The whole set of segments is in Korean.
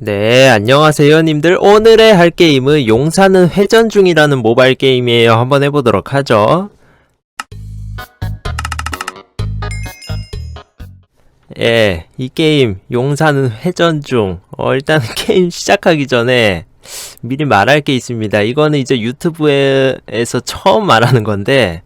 네, 안녕하세요, 님들. 오늘의 할 게임은 용사는 회전 중이라는 모바일 게임이에요. 한번 해보도록 하죠. 예, 이 게임, 용사는 회전 중. 어, 일단 게임 시작하기 전에 미리 말할 게 있습니다. 이거는 이제 유튜브에서 처음 말하는 건데,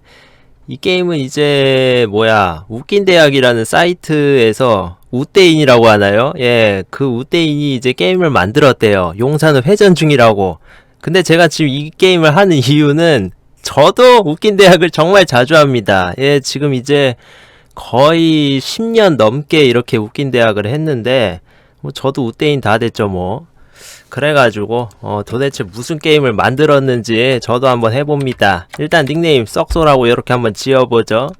이 게임은 이제, 뭐야, 웃긴 대학이라는 사이트에서 우대인이라고 하나요? 예, 그 우대인이 이제 게임을 만들었대요. 용사는 회전 중이라고. 근데 제가 지금 이 게임을 하는 이유는 저도 웃긴 대학을 정말 자주 합니다. 예, 지금 이제 거의 10년 넘게 이렇게 웃긴 대학을 했는데, 뭐 저도 우대인 다 됐죠, 뭐. 그래가지고, 어, 도대체 무슨 게임을 만들었는지 저도 한번 해봅니다. 일단 닉네임 썩소라고 이렇게 한번 지어보죠.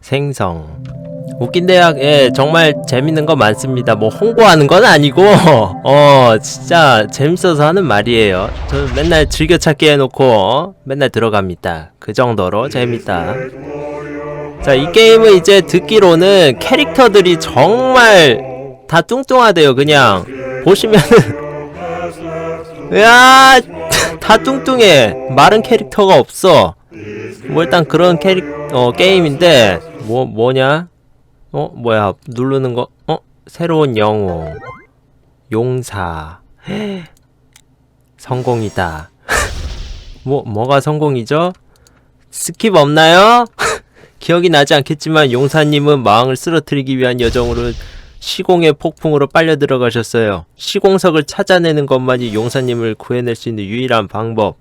생성. 웃긴 대학, 예, 정말 재밌는 거 많습니다. 뭐 홍보하는 건 아니고, 어, 진짜 재밌어서 하는 말이에요. 저 맨날 즐겨찾기 해놓고, 어, 맨날 들어갑니다. 그 정도로 재밌다. 자, 이 게임은 이제 듣기로는 캐릭터들이 정말 다 뚱뚱하대요, 그냥. 보시면은. 야, 다 뚱뚱해. 마른 캐릭터가 없어. 뭐 일단 그런 캐릭, 어, 게임인데, 뭐, 뭐냐? 어, 뭐야, 누르는 거, 어? 새로운 영웅. 용사. 성공이다. 뭐, 뭐가 성공이죠? 스킵 없나요? 기억이 나지 않겠지만 용사님은 마왕을 쓰러뜨리기 위한 여정으로 시공의 폭풍으로 빨려 들어가셨어요. 시공석을 찾아내는 것만이 용사님을 구해낼 수 있는 유일한 방법.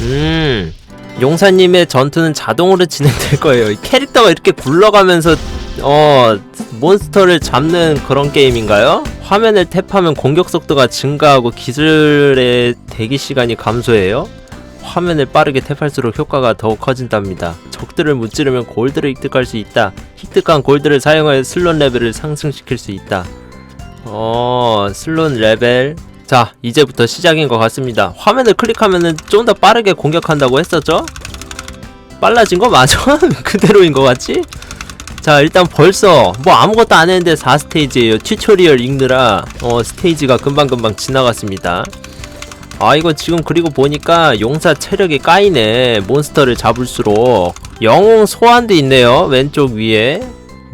음, 용사님의 전투는 자동으로 진행될 거예요. 이 캐릭터가 이렇게 굴러가면서 어 몬스터를 잡는 그런 게임인가요? 화면을 탭하면 공격 속도가 증가하고 기술의 대기 시간이 감소해요. 화면을 빠르게 탭할수록 효과가 더욱 커진답니다. 적들을 무찌르면 골드를 획득할 수 있다. 획득한 골드를 사용하여 슬롯 레벨을 상승시킬 수 있다. 어, 슬롯 레벨. 자, 이제부터 시작인 것 같습니다. 화면을 클릭하면은 좀 더 빠르게 공격한다고 했었죠? 빨라진 거 맞아? 그대로인 것 같지? 자, 일단 벌써 뭐 아무것도 안 했는데 4스테이지예요. 튜토리얼 읽느라 어, 스테이지가 금방금방 지나갔습니다. 아 이거 지금 그리고 보니까 용사 체력이 까이네 몬스터를 잡을수록 영웅 소환도 있네요 왼쪽 위에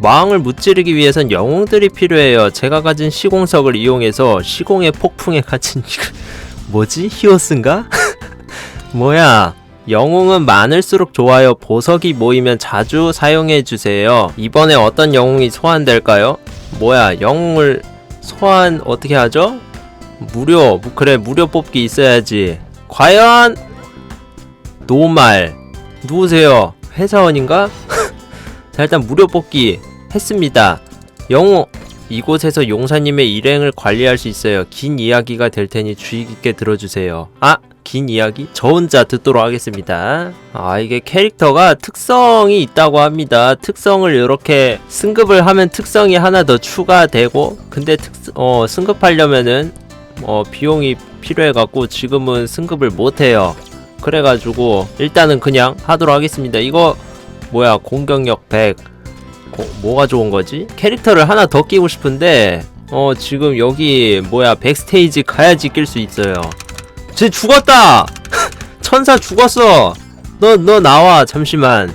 마왕을 무찌르기 위해선 영웅들이 필요해요 제가 가진 시공석을 이용해서 시공의 폭풍에 갇힌 뭐지 히오스인가? 뭐야 영웅은 많을수록 좋아요. 보석이 모이면 자주 사용해주세요. 이번에 어떤 영웅이 소환될까요? 뭐야 영웅을 소환 어떻게 하죠? 무료 무- 그래 무료 뽑기 있어야지. 과연 노말 누구세요? 회사원인가? 자 일단 무료 뽑기 했습니다. 영웅 이곳에서 용사님의 일행을 관리할 수 있어요. 긴 이야기가 될 테니 주의 깊게 들어주세요. 아 긴 이야기 저 혼자 듣도록 하겠습니다 아 이게 캐릭터가 특성이 있다고 합니다 특성을 이렇게 승급을 하면 특성이 하나 더 추가되고 근데 특, 어, 승급하려면은 어, 비용이 필요해갖고 지금은 승급을 못해요. 그래가지고 일단은 그냥 하도록 하겠습니다. 이거 뭐야 공격력 100 고- 뭐가 좋은 거지? 캐릭터를 하나 더 끼고 싶은데 어 지금 여기 뭐야 백스테이지 가야지 낄 수 있어요. 쟤 죽었다! 천사 죽었어! 너 너 나와 잠시만.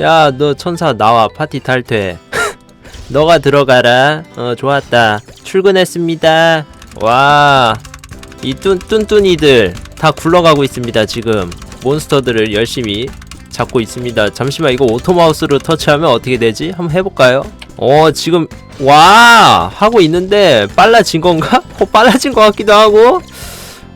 야 너 천사 나와 파티 탈퇴. 너가 들어가라. 어 좋았다. 출근했습니다. 와, 이 뚠, 뚠뚠이들 다 굴러가고 있습니다, 지금. 몬스터들을 열심히 잡고 있습니다. 잠시만, 이거 오토마우스로 터치하면 어떻게 되지? 한번 해볼까요? 어, 지금, 와! 하고 있는데, 빨라진 건가? 어, 빨라진 것 같기도 하고.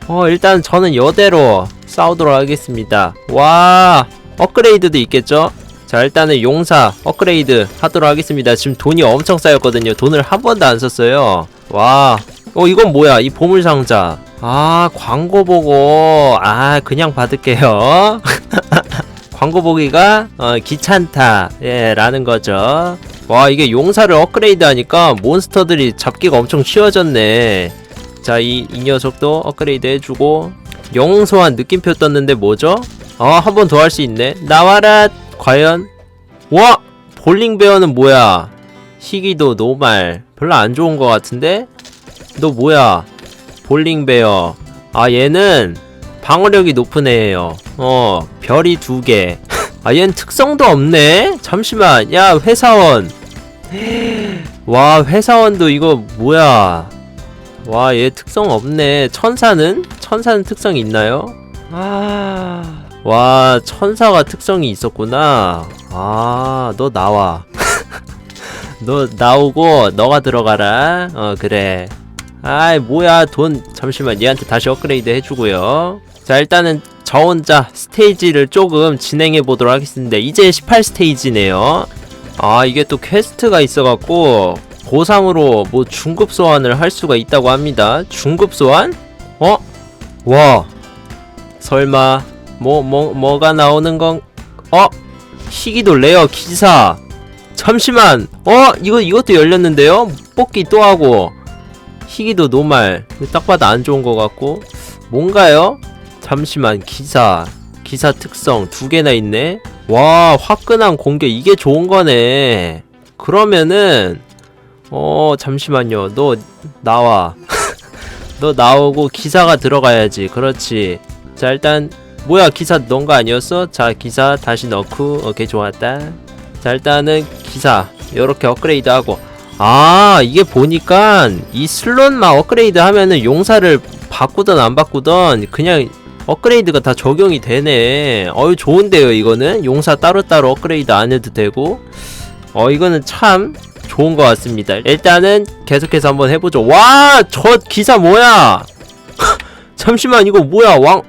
어, 일단 저는 여대로 싸우도록 하겠습니다. 와, 업그레이드도 있겠죠? 자, 일단은 용사 업그레이드 하도록 하겠습니다. 지금 돈이 엄청 쌓였거든요. 돈을 한 번도 안 썼어요. 와, 어 이건 뭐야 이 보물상자 아 광고 보고 아 그냥 받을게요 광고 보기가 어, 귀찮다 예 라는 거죠 와 이게 용사를 업그레이드 하니까 몬스터들이 잡기가 엄청 쉬워졌네 자 이 이 녀석도 업그레이드 해주고 영웅 소환 느낌표 떴는데 뭐죠 아 한 번 더 할 수 있네 나와라 과연 와 볼링 베어는 뭐야 희귀도 노말 별로 안 좋은 것 같은데 너 뭐야? 볼링 베어. 아, 얘는 방어력이 높은 애예요. 어, 별이 두 개. 아, 얘는 특성도 없네? 잠시만. 야, 회사원. 와, 회사원도 이거 뭐야. 와, 얘 특성 없네. 천사는? 천사는 특성이 있나요? 아. 와, 천사가 특성이 있었구나. 아, 너 나와. 너 나오고 너가 들어가라. 어, 그래. 아이, 뭐야. 돈 잠시만 얘한테 다시 업그레이드 해 주고요. 자, 일단은 저 혼자 스테이지를 조금 진행해 보도록 하겠습니다. 이제 18스테이지네요. 아, 이게 또 퀘스트가 있어 갖고 보상으로 뭐 중급 소환을 할 수가 있다고 합니다. 중급 소환? 어? 와. 설마 뭐 뭐 뭐, 가 나오는 건 어? 희귀도 레어 기사. 잠시만. 어? 이거 이것도 열렸는데요? 뽑기 또 하고. 희귀도 노말. 딱 봐도 안 좋은 것 같고. 뭔가요? 잠시만. 기사. 기사 특성 두 개나 있네. 와, 화끈한 공격 이게 좋은 거네. 그러면은 어, 잠시만요. 너 나와. 너 나오고 기사가 들어가야지. 그렇지. 자, 일단 뭐야? 기사 넣은 거 아니었어? 자, 기사 다시 넣고. 오케이, 좋았다. 자, 일단은 기사 요렇게 업그레이드 하고. 아, 이게 보니까 이 슬롯만 업그레이드 하면은 용사를 바꾸던 안 바꾸던 그냥 업그레이드가 다 적용이 되네. 어유 좋은데요, 이거는. 용사 따로따로 업그레이드 안 해도 되고. 어, 이거는 참 좋은 것 같습니다. 일단은 계속해서 한번 해보죠. 와, 저 기사 뭐야? 잠시만, 이거 뭐야? 왕,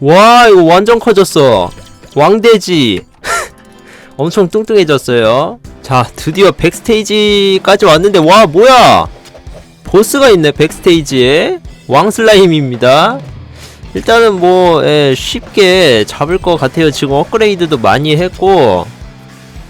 와, 이거 완전 커졌어. 왕돼지. 엄청 뚱뚱해졌어요. 자, 드디어 백스테이지까지 왔는데, 와, 뭐야? 보스가 있네, 백스테이지에. 왕슬라임입니다. 일단은 뭐, 예, 쉽게 잡을 것 같아요. 지금 업그레이드도 많이 했고, 뭐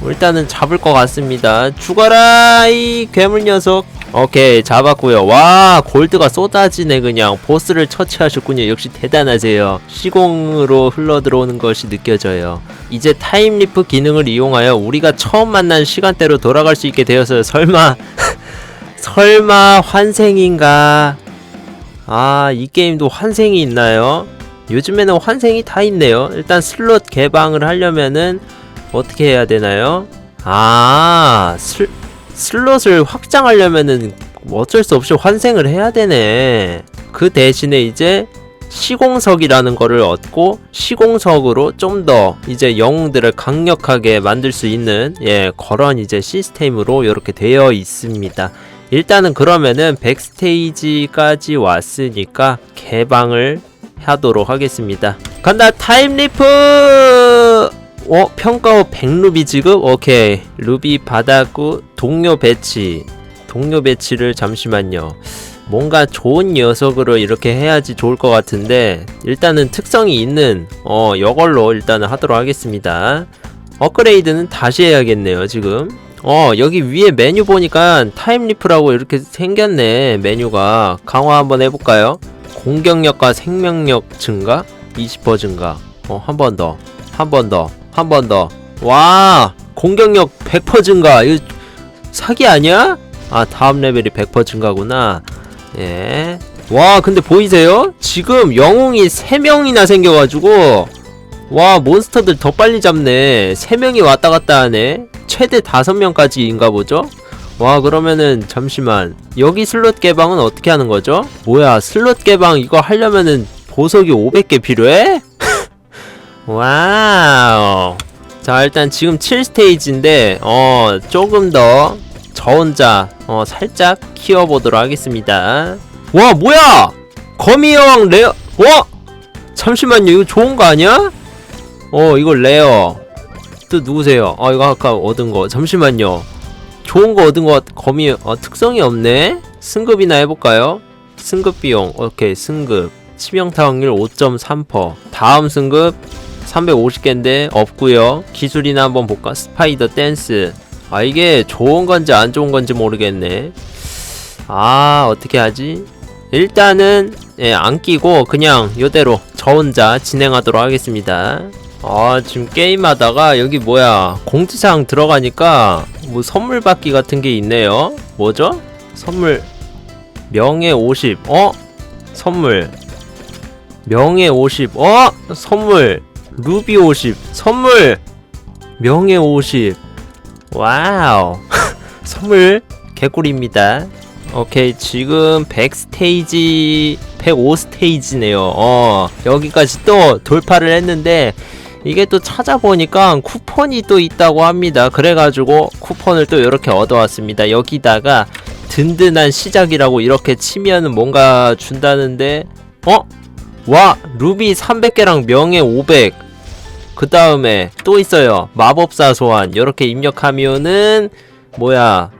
일단은 잡을 것 같습니다. 죽어라, 이 괴물 녀석. 오케이, 잡았고요. 와, 골드가 쏟아지네, 그냥. 보스를 처치하셨군요. 역시 대단하세요. 시공으로 흘러 들어오는 것이 느껴져요. 이제 타임리프 기능을 이용하여 우리가 처음 만난 시간대로 돌아갈 수 있게 되어서 설마, 설마 환생인가? 아, 이 게임도 환생이 있나요? 요즘에는 환생이 다 있네요. 일단 슬롯 개방을 하려면은 어떻게 해야 되나요? 아, 슬, 슬롯을 확장하려면은 어쩔 수 없이 환생을 해야 되네. 그 대신에 이제 시공석이라는 거를 얻고 시공석으로 좀 더 이제 영웅들을 강력하게 만들 수 있는 예, 그런 이제 시스템으로 이렇게 되어 있습니다. 일단은 그러면은 백스테이지까지 왔으니까 개방을 하도록 하겠습니다. 간다 타임리프! 어 평가 후 100루비 지급? 오케이. 루비 받았고 동료 배치. 동료 배치를 잠시만요. 뭔가 좋은 녀석으로 이렇게 해야지 좋을 것 같은데 일단은 특성이 있는 어 이걸로 일단은 하도록 하겠습니다. 업그레이드는 다시 해야겠네요 지금. 어 여기 위에 메뉴 보니까 타임리프라고 이렇게 생겼네 메뉴가. 강화 한번 해볼까요? 공격력과 생명력 증가? 20% 증가. 어 한 번 더. 한 번 더 한 번 더. 와, 공격력 100% 증가. 이거 사기 아니야? 아, 다음 레벨이 100% 증가구나. 예. 와, 근데 보이세요? 지금 영웅이 3명이나 생겨가지고, 와, 몬스터들 더 빨리 잡네. 3명이 왔다 갔다 하네. 최대 5명까지인가 보죠? 와, 그러면은, 잠시만. 여기 슬롯 개방은 어떻게 하는 거죠? 뭐야, 슬롯 개방 이거 하려면은 보석이 500개 필요해? 와우. 자, 일단 지금 7스테이지인데, 어, 조금 더, 저 혼자, 어, 살짝 키워보도록 하겠습니다. 와, 뭐야! 거미 여왕 레어, 와! 잠시만요, 이거 좋은 거 아니야? 어, 이거 레어. 또 누구세요? 어, 이거 아까 얻은 거. 잠시만요. 좋은 거 얻은 거, 거미, 어, 특성이 없네? 승급이나 해볼까요? 승급 비용, 오케이, 승급. 치명타 확률 5.3%. 다음 승급, 350개인데 없고요. 기술이나 한번 볼까? 스파이더 댄스. 아 이게 좋은 건지 안 좋은 건지 모르겠네. 아 어떻게 하지? 일단은 예, 안 끼고 그냥 요대로 저 혼자 진행하도록 하겠습니다. 아 지금 게임하다가 여기 뭐야 공지사항 들어가니까 뭐 선물 받기 같은 게 있네요. 뭐죠? 선물 명예 50. 어? 선물 명예 50 어? 선물 루비 50 선물 명예 50 와우. 선물 개꿀입니다. 오케이 지금 100스테이지 105스테이지네요. 어 여기까지 또 돌파를 했는데 이게 또 찾아보니까 쿠폰이 또 있다고 합니다. 그래가지고 쿠폰을 또 이렇게 얻어왔습니다. 여기다가 든든한 시작이라고 이렇게 치면은 뭔가 준다는데 어? 와 루비 300개랑 명예 500 그 다음에 또 있어요 마법사 소환 이렇게 입력하면은 뭐야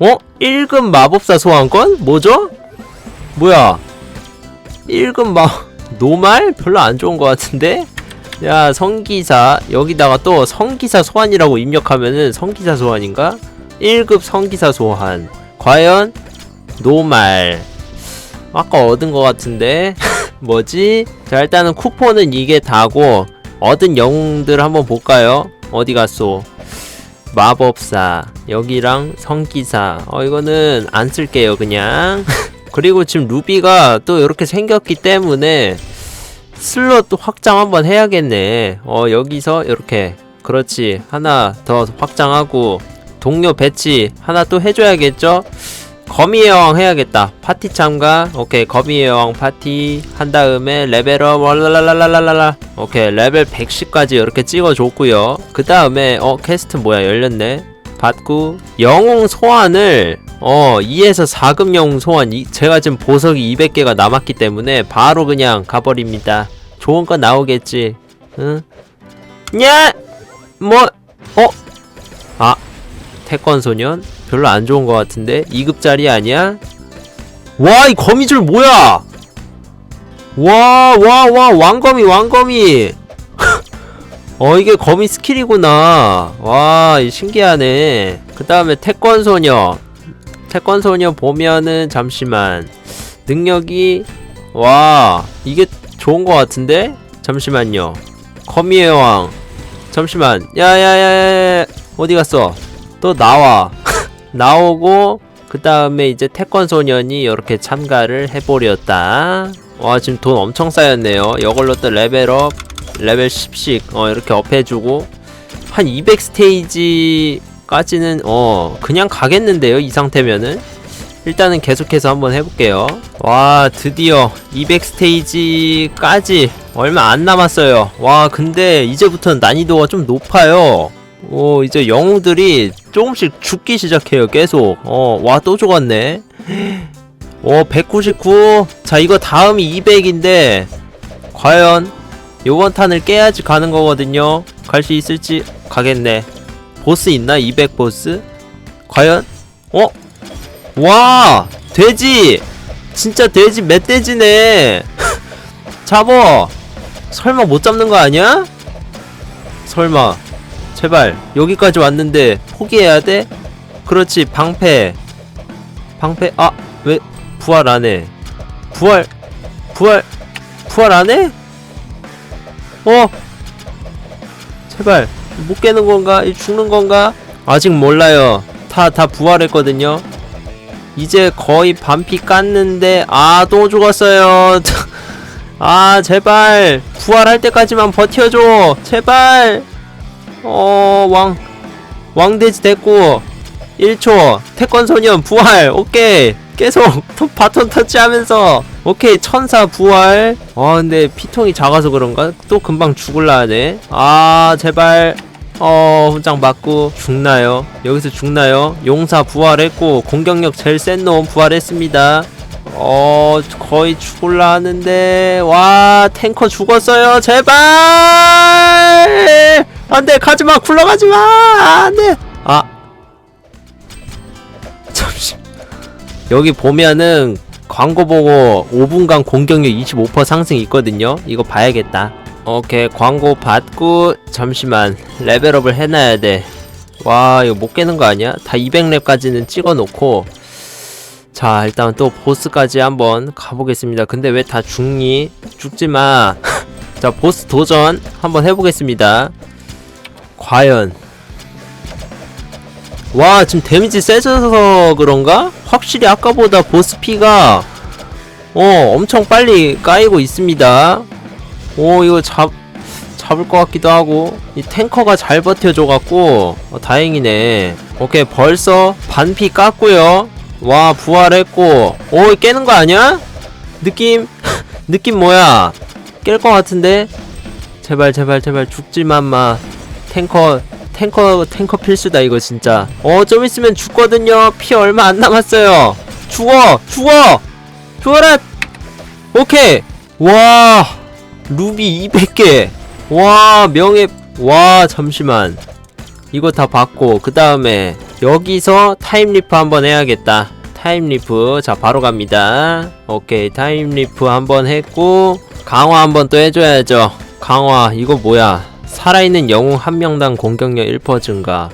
어? 1급 마법사 소환권? 뭐죠? 뭐야 1급 마 노말? 별로 안 좋은 것 같은데? 야 성기사 여기다가 또 성기사 소환이라고 입력하면은 성기사 소환인가? 1급 성기사 소환 과연 노말 아까 얻은 것 같은데 뭐지? 자 일단은 쿠폰은 이게 다고 얻은 영웅들 한번 볼까요? 어디 갔소? 마법사 여기랑 성기사. 어 이거는 안 쓸게요 그냥. 그리고 지금 루비가 또 이렇게 생겼기 때문에 슬롯 확장 한번 해야겠네. 어 여기서 이렇게. 그렇지. 하나 더 확장하고 동료 배치 하나 또 해줘야겠죠 거미의 여왕 해야겠다. 파티 참가. 오케이 거미의 여왕 파티. 한 다음에 레벨업. 랄랄랄랄랄라. 오케이 레벨 110까지 이렇게 찍어줬고요. 그 다음에 어 퀘스트 뭐야? 열렸네. 받고. 영웅 소환을 어 2에서 4급 영웅 소환. 이, 제가 지금 보석이 200개가 남았기 때문에 바로 그냥 가버립니다. 좋은 거 나오겠지. 응? 냐! 뭐? 어? 아 태권 소년 별로 안 좋은 것 같은데? 2급짜리 아니야? 와 이 거미줄 뭐야? 와 와 와 왕거미 왕거미. 어 이게 거미 스킬이구나. 와이 신기하네. 그 다음에 태권 소녀. 태권 소녀 보면은 잠시만. 능력이 와 이게 좋은 것 같은데? 잠시만요. 거미의 왕. 잠시만. 야야야야. 어디 갔어? 또 나와 나오고 그 다음에 이제 태권 소년이 이렇게 참가를 해버렸다. 와 지금 돈 엄청 쌓였네요. 이걸로 또 레벨업 레벨 10씩 어 이렇게 업해주고 한 200 스테이지까지는 어 그냥 가겠는데요 이 상태면은 일단은 계속해서 한번 해볼게요. 와 드디어 200 스테이지까지 얼마 안 남았어요. 와 근데 이제부터는 난이도가 좀 높아요. 오 이제 영웅들이 조금씩 죽기 시작해요 계속. 어와 또 죽었네. 어199 자 이거 다음이 200인데 과연 요번 탄을 깨야지 가는 거거든요. 갈 수 있을지 가겠네. 보스 있나? 200 보스? 과연? 어? 와 돼지! 진짜 돼지 멧돼지네. 잡어! 설마 못 잡는 거 아니야? 설마 제발 여기까지 왔는데 포기해야 돼? 그렇지 방패 방패 아 왜 부활 안해 부활 부활 부활 안해? 어 제발 못 깨는 건가? 죽는 건가? 아직 몰라요 다 다 부활했거든요 이제 거의 반피 깠는데 아 또 죽었어요 아 제발 부활할 때까지만 버텨줘 제발 어, 왕, 왕돼지 됐고, 1초, 태권소년 부활, 오케이. 계속 바톤 터치하면서, 오케이, 천사 부활. 아, 근데 피통이 작아서 그런가? 또 금방 죽을라 하네. 아, 제발. 어, 훈장 맞고, 죽나요? 여기서 죽나요? 용사 부활했고, 공격력 제일 센 놈 부활했습니다. 어, 거의 죽을라 하는데, 와, 탱커 죽었어요. 제발! 안돼 가지마 굴러가지마. 안돼. 아. 잠시. 여기 보면은 광고 보고 5분간 공격력 25% 상승 있거든요. 이거 봐야겠다. 오케이 광고 받고 잠시만 레벨업을 해놔야 돼와 이거 못 깨는 거 아니야? 다 200렙까지는 찍어놓고. 자 일단 또 보스까지 한번 가보겠습니다. 근데 왜 다 죽니? 죽지마. 자 보스 도전 한번 해보겠습니다 과연. 와 지금 데미지 세져서 그런가? 확실히 아까보다 보스 피가 어 엄청 빨리 까이고 있습니다. 오 이거 잡 잡을 것 같기도 하고 이 탱커가 잘 버텨줘갖고 어, 다행이네. 오케이 벌써 반피 깠고요. 와 부활했고. 오 깨는 거 아니야? 느낌? 느낌 뭐야? 깰 것 같은데? 제발 제발 제발 죽지만 마 탱커 탱커 탱커 필수다 이거 진짜. 어 좀 있으면 죽거든요. 피 얼마 안 남았어요. 죽어 죽어! 죽어라! 오케이! 와 루비 200개. 와 명예 와 잠시만. 이거 다 받고 그 다음에 여기서 타임리프 한번 해야겠다. 타임리프. 자 바로 갑니다. 오케이 타임리프 한번 했고 강화 한번 또 해줘야죠. 강화 이거 뭐야 살아있는 영웅 한 명당 공격력 1% 증가.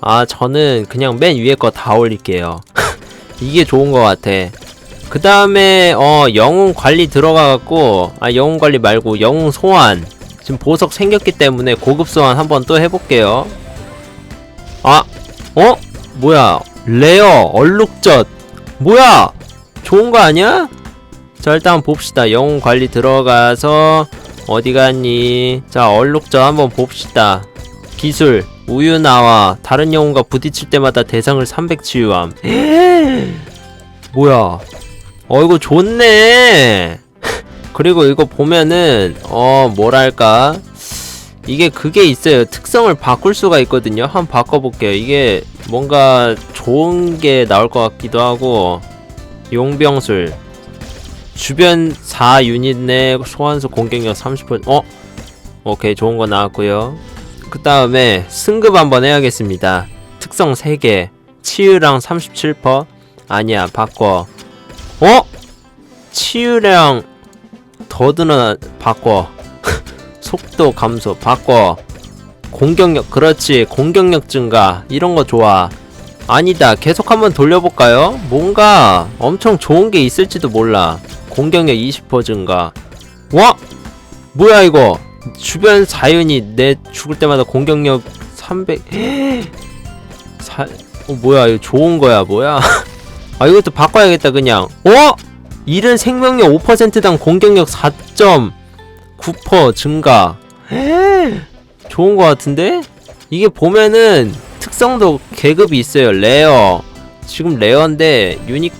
아 저는 그냥 맨 위에 거 다 올릴게요. 이게 좋은 것 같아. 그 다음에 어 영웅 관리 들어가갖고 아 영웅 관리 말고 영웅 소환. 지금 보석 생겼기 때문에 고급 소환 한번 또 해볼게요. 아 어? 뭐야? 레어 얼룩젓. 뭐야? 좋은 거 아니야? 자 일단 봅시다. 영웅 관리 들어가서 어디 갔니? 자 얼룩젓 한번 봅시다. 기술 우유 나와. 다른 영웅과 부딪힐 때마다 대상을 300 치유함. 뭐야? 어 이거 좋네. 그리고 이거 보면은 어 뭐랄까? 이게 그게 있어요. 특성을 바꿀 수가 있거든요. 한번 바꿔볼게요. 이게 뭔가 좋은 게 나올 것 같기도 하고 용병술 주변 4유닛 내 소환수 공격력 30% 어? 오케이 좋은 거 나왔고요. 그 다음에 승급 한번 해야겠습니다. 특성 3개. 치유랑 37% 아니야 바꿔. 어? 치유량 더드는 바꿔. 속도 감소 바꿔. 공격력 그렇지. 공격력 증가. 이런 거 좋아. 아니다. 계속 한번 돌려볼까요? 뭔가 엄청 좋은 게 있을지도 몰라 공격력 20% 증가. 와! 뭐야 이거? 주변 자연이 내 죽을 때마다 공격력 300 사... 어 뭐야 이거 좋은 거야 뭐야? 아 이것도 바꿔야겠다 그냥. 어? 잃은 생명력 5%당 공격력 4.9% 증가. 좋은 거 같은데? 이게 보면은 특성도 계급이 있어요 레어. 지금 레어인데 유니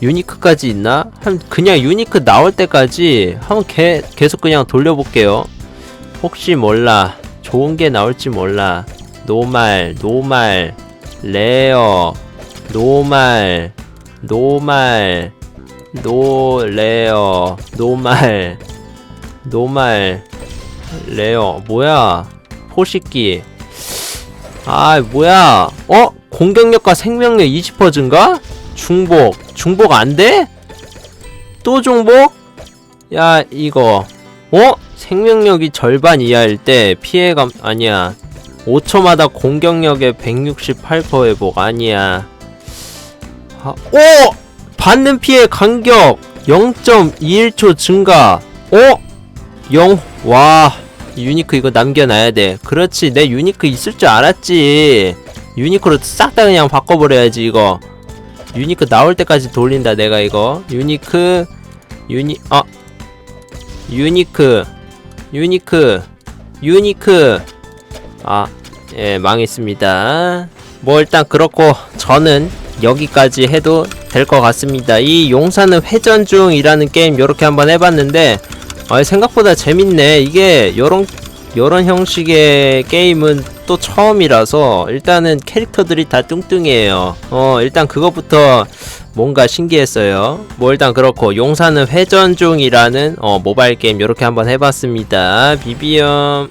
유니크까지 있나? 한 그냥 유니크 나올 때까지 한번 개, 계속 그냥 돌려볼게요. 혹시 몰라. 좋은 게 나올지 몰라. 노말 노말. 레어. 노말. 노말. 노 레어. 노말. 노말. 레어. 뭐야? 포식기. 아 뭐야? 어? 공격력과 생명력 20% 증가? 중복 중복 안 돼? 또 중복? 야 이거. 어? 생명력이 절반 이하일 때 피해감 아니야. 5초마다 공격력의 168% 회복 아니야. 아, 오! 받는 피해 간격 0.21초 증가. 어? 0, 와. 유니크 이거 남겨놔야 돼. 그렇지 내 유니크 있을 줄 알았지. 유니크로 싹 다 그냥 바꿔버려야지 이거 유니크 나올 때까지 돌린다 내가 이거. 유니크 유니 아 유니크 유니크 유니크. 아 예 망했습니다. 뭐 일단 그렇고 저는 여기까지 해도 될 것 같습니다. 이 용사는 회전 중이라는 게임 요렇게 한번 해봤는데 아 생각보다 재밌네. 이게 요런 요런 형식의 게임은 또 처음이라서 일단은 캐릭터들이 다 뚱뚱해요. 어 일단 그것부터 뭔가 신기했어요. 뭐 일단 그렇고 용사는 회전 중이라는 어 모바일 게임 요렇게 한번 해봤습니다. 비비엄